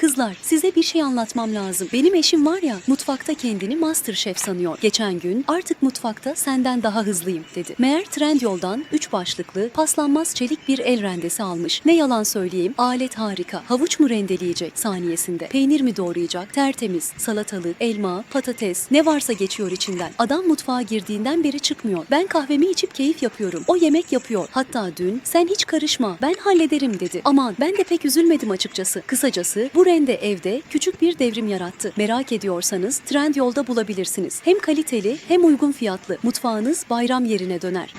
Kızlar size bir şey anlatmam lazım. Benim eşim var ya mutfakta kendini master şef sanıyor. Geçen gün artık mutfakta senden daha hızlıyım dedi. Meğer Trendyol'dan 3 başlıklı paslanmaz çelik bir el rendesi almış. Ne yalan söyleyeyim alet harika. Havuç mu rendeleyecek saniyesinde? Peynir mi doğrayacak? Tertemiz. Salatalık, elma, patates ne varsa geçiyor içinden. Adam mutfağa girdiğinden beri çıkmıyor. Ben kahvemi içip keyif yapıyorum. O yemek yapıyor. Hatta dün sen hiç karışma ben hallederim dedi. Aman ben de pek üzülmedim açıkçası. Kısacası bu rende evde küçük bir devrim yarattı. Merak ediyorsanız Trendyol'da bulabilirsiniz. Hem kaliteli hem uygun fiyatlı. Mutfağınız bayram yerine döner.